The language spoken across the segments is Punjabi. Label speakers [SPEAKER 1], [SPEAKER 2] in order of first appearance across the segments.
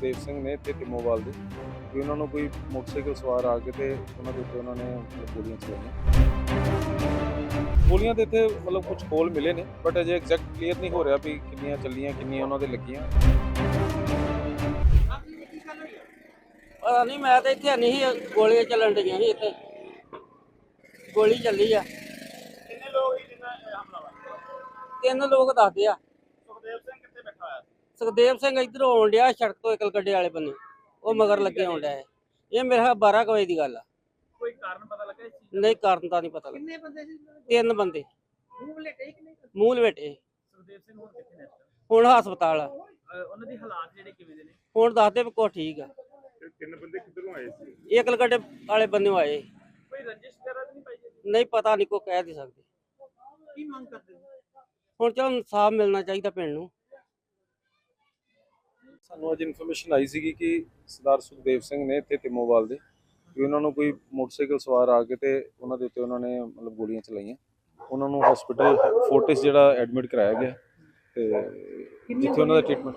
[SPEAKER 1] ਸੁਖਦੇਵ ਸਿੰਘ ਨੇ ਤੇ ਤਿਮੋਵਾਲ ਦੇ ਕਿ ਉਹਨਾਂ ਨੂੰ ਕੋਈ ਮੋਟਰਸਾਈਕਲ ਸਵਾਰ ਆ ਕੇ ਤੇ ਉਹਨਾਂ ਦੇ ਉੱਤੇ ਉਹਨਾਂ ਨੇ ਗੋਲੀਆਂ ਚਲਾਈਆਂ। ਗੋਲੀਆਂ ਦੇ ਇੱਥੇ ਮਤਲਬ ਕੁਝ ਹੋਲ ਮਿਲੇ ਨੇ ਬਟ ਅਜੇ ਐਗਜ਼ੈਕਟ ਕਲੀਅਰ ਨਹੀਂ ਹੋ ਰਿਹਾ ਵੀ ਕਿੰਨੀਆਂ ਚੱਲੀਆਂ ਕਿੰਨੀਆਂ ਉਹਨਾਂ ਦੇ ਲੱਗੀਆਂ।
[SPEAKER 2] ਪਤਾ ਨਹੀਂ ਮੈਂ ਤਾਂ ਇੱਥੇ ਨਹੀਂ ਸੀ ਗੋਲੀਆਂ ਚੱਲਣ ਡੀਆਂ ਸੀ ਇੱਥੇ। ਗੋਲੀ ਚੱਲੀ ਆ।
[SPEAKER 3] ਕਿੰਨੇ ਲੋਕ ਹੀ ਜਿੰਨਾ ਹਮਲਾਵਰ
[SPEAKER 2] ਤਿੰਨ ਲੋਕ ਦੱਸਦੇ ਆ।
[SPEAKER 3] ਸੁਖਦੇਵ ਸਿੰਘ ਕਿੱਥੇ ਬੈਠਾ ਹੋਇਆ? ਸੀ
[SPEAKER 2] ਸੁਖਦੇਵ ਸਿੰਘ ਇੱਧਰੋਂ ਆਉਣ ਡਿਆ ਸੜਕ ਤੋਂ ਇਕਲ ਗੱਡੇ ਵਾਲੇ ਬੰਨੇ। ਉਹ ਮਗਰ ਲੱਗੇ ਆਉਣ ਡਿਆ ਹੈ। ਇਹ ਮੇਰੇ ਖਿਆਲ 12 ਕੁ ਵਜੇ ਦੀ ਗੱਲ ਆ।
[SPEAKER 3] ਕੋਈ ਕਾਰਨ ਪਤਾ ਲੱਗਾ ਇਸ ਚੀਜ਼
[SPEAKER 2] ਨਹੀਂ ਕਾਰਨ ਤਾਂ ਨਹੀਂ ਪਤਾ ਲੱਗਾ
[SPEAKER 4] ਕਿੰਨੇ ਬੰਦੇ ਸੀ
[SPEAKER 2] ਤਿੰਨ ਬੰਦੇ।
[SPEAKER 4] ਮੂੰਹ ਲੇਟੇ ਕਿ ਨਹੀਂ?
[SPEAKER 2] ਮੂੰਹ ਲਵੇਟੇ
[SPEAKER 3] ਦਾ? ਸੁਖਦੇਵ ਸਿੰਘ ਹੁਣ ਕਿੱਥੇ ਨੇ ਇਸ time?
[SPEAKER 2] ਹੁਣ ਹਸਪਤਾਲ ਆ।
[SPEAKER 3] ਅਹ ਉਹਨਾਂ ਦੀ ਹਾਲਾਤ ਜਿਹੜੇ ਕਿਵੇਂ ਦੇ ਨੇ?
[SPEAKER 2] ਹੁਣ ਦੱਸਦੇ ਵੀ ਕੁਛ ਠੀਕ ਆ।
[SPEAKER 5] ਤਿੰਨ ਬੰਦੇ ਕਿੱਧਰੋਂ ਆਏ ਸੀ?
[SPEAKER 2] ਇਹ ਇਕਲ ਗੱਡੇ ਵਾਲੇ ਬੰਨੇ ਆਏ।
[SPEAKER 3] ਕੋਈ ਰੰਜਿਸ਼ ਵਗੈਰਾ ਤਾਂ ਨਹੀਂ ਪਾਈ ਜਾਂਦੀ?
[SPEAKER 2] ਨਹੀਂ ਪਤਾ ਨਹੀਂ ਕੋ ਕਹਿ ਨਹੀਂ ਸਕਦੇ।
[SPEAKER 4] ਕੀ ਮੰਗ ਕਰਦੇ ਸੀ?
[SPEAKER 2] ਹੁਣ ਚਲੋ ਇਨਸਾਫ ਮਿਲਣਾ ਚਾਹੀਦਾ ਪਿੰਡ ਨੂੰ।
[SPEAKER 1] ਸਾਨੂੰ ਅੱਜ ਇਨਫੋਰਮੇਸ਼ਨ ਆਈ ਸੀਗੀ ਕਿ ਸਰਦਾਰ ਸੁਖਦੇਵ ਸਿੰਘ ਨੇ ਤੇ ਤਿਮੋਵਾਲ ਦੇ ਕਿ ਉਹਨਾਂ ਨੂੰ ਕੋਈ ਮੋਟਰਸਾਈਕਲ ਸਵਾਰ ਆ ਕੇ ਤੇ ਉਹਨਾਂ ਦੇ ਉੱਤੇ ਉਹਨਾਂ ਨੇ ਮਤਲਬ ਗੋਲੀਆਂ ਚਲਾਈਆਂ। ਉਹਨਾਂ ਨੂੰ ਹਸਪੀਟਲ ਫੋਰਟਿਸ ਜਿਹੜਾ ਐਡਮਿਟ ਕਰਾਇਆ ਗਿਆ ਤੇ ਜਿੱਥੇ ਉਹਨਾਂ ਦਾ ਟ੍ਰੀਟਮੈਂਟ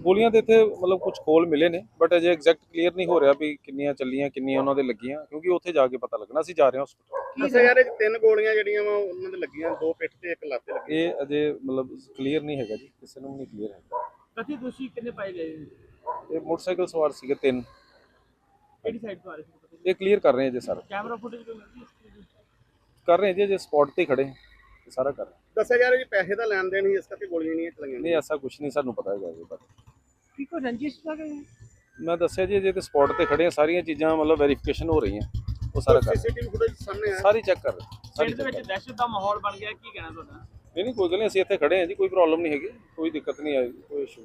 [SPEAKER 1] ਗੋਲੀਆਂ ਦੇ ਇੱਥੇ ਮਤਲਬ ਕੁਝ ਹੋਲ ਮਿਲੇ ਨੇ ਬਟ ਅਜੇ ਐਗਜ਼ੈਕਟ ਕਲੀਅਰ ਨਹੀਂ ਹੋ ਰਿਹਾ ਵੀ ਕਿੰਨੀਆਂ ਚੱਲੀਆਂ ਕਿੰਨੀਆਂ ਉਹਨਾਂ ਦੇ ਲੱਗੀਆਂ ਕਿਉਂਕਿ ਉੱਥੇ ਜਾ ਕੇ ਪਤਾ ਲੱਗਣਾ ਅਸੀਂ ਜਾ ਰਹੇ ਹਾਂ ਹਸਪੀਟਲ
[SPEAKER 5] ਦੱਸਿਆ ਯਾਰ ਇਹ ਤਿੰਨ ਗੋਲੀਆਂ ਜਿਹੜੀਆਂ ਵਾ ਉਹਨਾਂ ਦੇ ਲੱਗੀਆਂ ਦੋ ਪਿੱਠ ਤੇ ਇੱਕ ਲੱਤ ਤੇ ਲੱਗੀ
[SPEAKER 1] ਇਹ ਅਜੇ ਮਤਲਬ ਕਲੀਅਰ ਨਹੀਂ ਹੈਗਾ ਜੀ ਕਿਸੇ ਨੂੰ ਵੀ ਨਹੀਂ ਕਲੀਅਰ ਹੈਗਾ।
[SPEAKER 3] ਕਥਿਤ ਦੋਸ਼ੀ ਕਿੰਨੇ ਪਾਏ ਗਏ?
[SPEAKER 1] ਇਹ ਮੋਟਰਸਾਈਕਲ ਸਵਾਰ ਸੀਗੇ ਤਿੰਨ।
[SPEAKER 3] ਕਿਹੜੀ ਸਾਈਡ ਤੋਂ ਆ ਰਹੇ ਸੀ ਪਤਾ
[SPEAKER 1] ਇਹ ਕਲੀਅਰ ਕਰ ਰਹੇ ਹਾਂ ਜੀ ਸਾਰਾ।
[SPEAKER 3] ਕੈਮਰਾ ਫੁਟੇਜ ਕੋਈ ਮਿਲਦੀ ਇਸ ਚੀਜ਼ ਦੀ?
[SPEAKER 1] ਕਰ ਰਹੇ ਹਾਂ ਜੀ ਜੇ ਸਪੌਟ ਤੇ ਹੀ ਖੜੇ ਹਾਂ ਇਹ ਸਾਰਾ ਕਰ ਰਹੇ ਹਾਂ।
[SPEAKER 5] ਦੱਸਿਆ ਯਾਰ ਇਹ ਪੈਸੇ ਦਾ ਲੈਣ ਦੇਣ ਸੀ ਇਸ ਕਰਕੇ ਗੋਲੀਆਂ ਨਹੀਂ ਚਲਾਈਆਂ।
[SPEAKER 1] ਨਹੀਂ ਐਸਾ ਕੁਝ ਨਹੀਂ ਸਾਨੂੰ ਪਤਾ ਹੈਗਾ ਜੀ ਪਰ
[SPEAKER 4] ਕੀ ਕੋਈ ਰੰਜਿਸ਼ ਦਾ ਕਿ
[SPEAKER 1] ਮੈਂ ਦੱਸਿਆ ਜੀ ਜੇ ਤੇ ਸਪੌਟ ਤੇ ਖੜੇ ਹਾਂ ਸਾਰੀਆਂ ਚੀਜ਼ਾਂ ਮਤਲਬ ਵੈਰੀਫਿਕੇਸ਼ਨ ਹੋ ਰਹੀਆਂ। ਉਹ ਸਾਰਾ ਕਰ ਰਹੇ
[SPEAKER 5] ਸੀਸੀਟੀਵੀ ਫੁਟੇਜ ਸਾਹਮਣੇ
[SPEAKER 1] ਹਾਂ।
[SPEAKER 5] ਆਇਆ।
[SPEAKER 1] ਸਾਰੀ ਚੈੱਕ ਕਰ ਰਹੇ ਹਾਂ, ਸਾਰੀ
[SPEAKER 3] ਪਿੰਡ ਦੇ
[SPEAKER 1] check ਕਰ
[SPEAKER 3] ਵਿੱਚ ਦਹਿਸ਼ਤ ਦਾ ਮਾਹੌਲ ਬਣ ਗਿਆ ਕੀ ਕਹਿਣਾ ਤੁਹਾਡਾ?
[SPEAKER 1] ਰਹੇ। ਨਹੀਂ ਨਹੀਂ ਕੋਈ ਗੱਲ ਨਹੀਂ ਅਸੀਂ ਇੱਥੇ ਖੜੇ ਹਾਂ ਜੀ ਕੋਈ ਪ੍ਰੋਬਲਮ ਨਹੀਂ ਹੈਗੀ ਕੋਈ ਦਿੱਕਤ ਨਹੀਂ ਆਈ ਕੋਈ ਇਸ਼ੂ